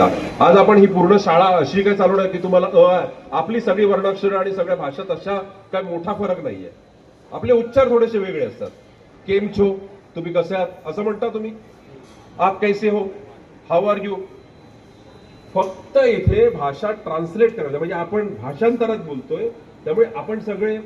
आज आपण ही पूर्ण शाळा अशी काय चालवणार की तुम्हाला अ आपली सगळी वर्णाक्षर आणि सगळ्या भाषा तशा काय मोठा फरक नाहीये. आपले उच्चार थोडेसे वेगळे असतात. केम छो तुम्ही कसे आहात? असं म्हणता तुम्ही? आप कैसे हो? हाऊ आर यू फक्त इथे भाषा ट्रान्सलेट करायला म्हणजे आपण भाषांतरात बोलतोय त्यामुळे आपण सगळे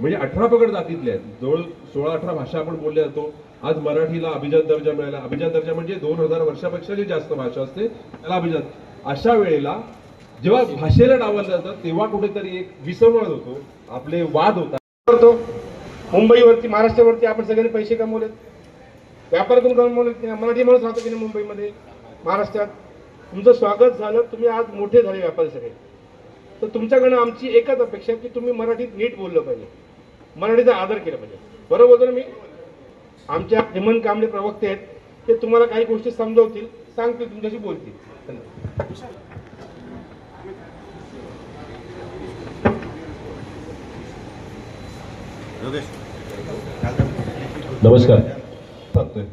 म्हणजे अठरा पगड जातीतले आहेत. जवळ सोळा अठरा भाषा आपण बोलले जातो. आज मराठीला अभिजात दर्जा मिळाला. अभिजात दर्जा म्हणजे दोन हजार वर्षापेक्षा जे जास्त भाषा असते त्याला अभिजात. अशा वेळेला जेव्हा भाषेला डावलं जातं तेव्हा कुठेतरी एक विसंवाद होतो. आपले वाद होतात. करतो. मुंबईवरती महाराष्ट्रावरती आपण सगळ्यांनी पैसे कमवलेत. व्यापारातून कमवलेत मराठी माणूस राहतो की नाही मुंबईमध्ये? महाराष्ट्रात. तुमचं स्वागत झालं तुम्ही आज मोठे झाले व्यापारी सगळे. तर तुमच्याकडनं आमची एकच अपेक्षा आहे की तुम्ही मराठीत नीट बोललं पाहिजे. मराठीचा आदर केला पाहिजे. बरोबर बोलतो मी? आमच्या हेमंत कांबळे प्रवक्ते आहेत ते तुम्हाला काही गोष्टी समजवतील सांगतील तुमच्याशी बोलतील. नमस्कार. सांगतोय.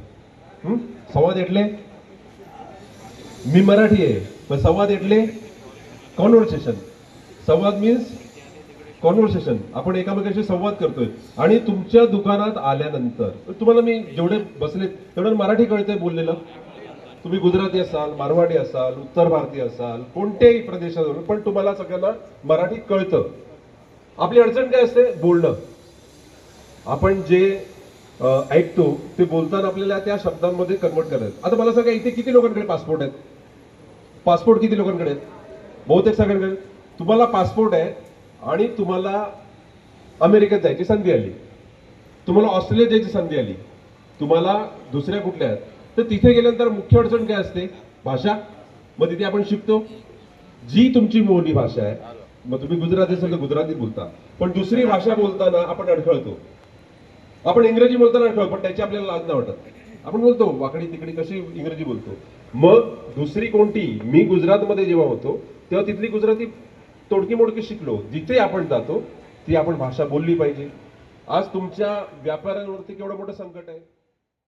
संवाद एटले मी मराठी आहे पण संवाद एटले कॉन्व्हर्सेशन संवाद मीन्स कॉन्व्हर्सेशन आपण एकामेकाशी संवाद करतोय. आणि तुमच्या दुकानात आल्यानंतर तुम्हाला मी जेवढे बसले तेवढं मराठी कळतंय बोललेलं. तुम्ही गुजराती असाल मारवाडी असाल उत्तर भारतीय असाल कोणत्याही प्रदेशावरून पण तुम्हाला सगळ्यांना मराठी कळतं. आपली अडचण काय असते? बोलणं. आपण जे ऐकतो ते बोलताना आपल्याला त्या शब्दांमध्ये कन्वर्ट करायचं. आता मला सांगा इथे किती लोकांकडे पासपोर्ट आहेत? पासपोर्ट किती लोकांकडे आहेत? बहुतेक सगळ्यांकडे. तुम्हाला पासपोर्ट आहे आणि तुम्हाला अमेरिकेत जायची संधी आली. तुम्हाला ऑस्ट्रेलियात जायची संधी आली. तुम्हाला दुसऱ्या कुठल्या आहेत? तर तिथे गेल्यानंतर मुख्य अडचण काय असते? भाषा. मग तिथे आपण शिकतो. जी तुमची मोठी भाषा आहे मग तुम्ही गुजराती असेल तर गुजराती बोलता. पण दुसरी भाषा बोलताना आपण अडखळतो. आपण इंग्रजी बोलताना अडखळ पण त्याची आपल्याला लाज नाही वाटत. आपण बोलतो वाकडी तिकडी कशी इंग्रजी बोलतो? मग दुसरी कोणती? मी गुजरातमध्ये जेव्हा होतो तेव्हा तिथली गुजराती तोडकी मोडकी शिकलो. जिथे आपण जातो ती आपण भाषा बोलली पाहिजे. आज तुमच्या व्यापाऱ्यांवरती केवढं मोठं संकट आहे?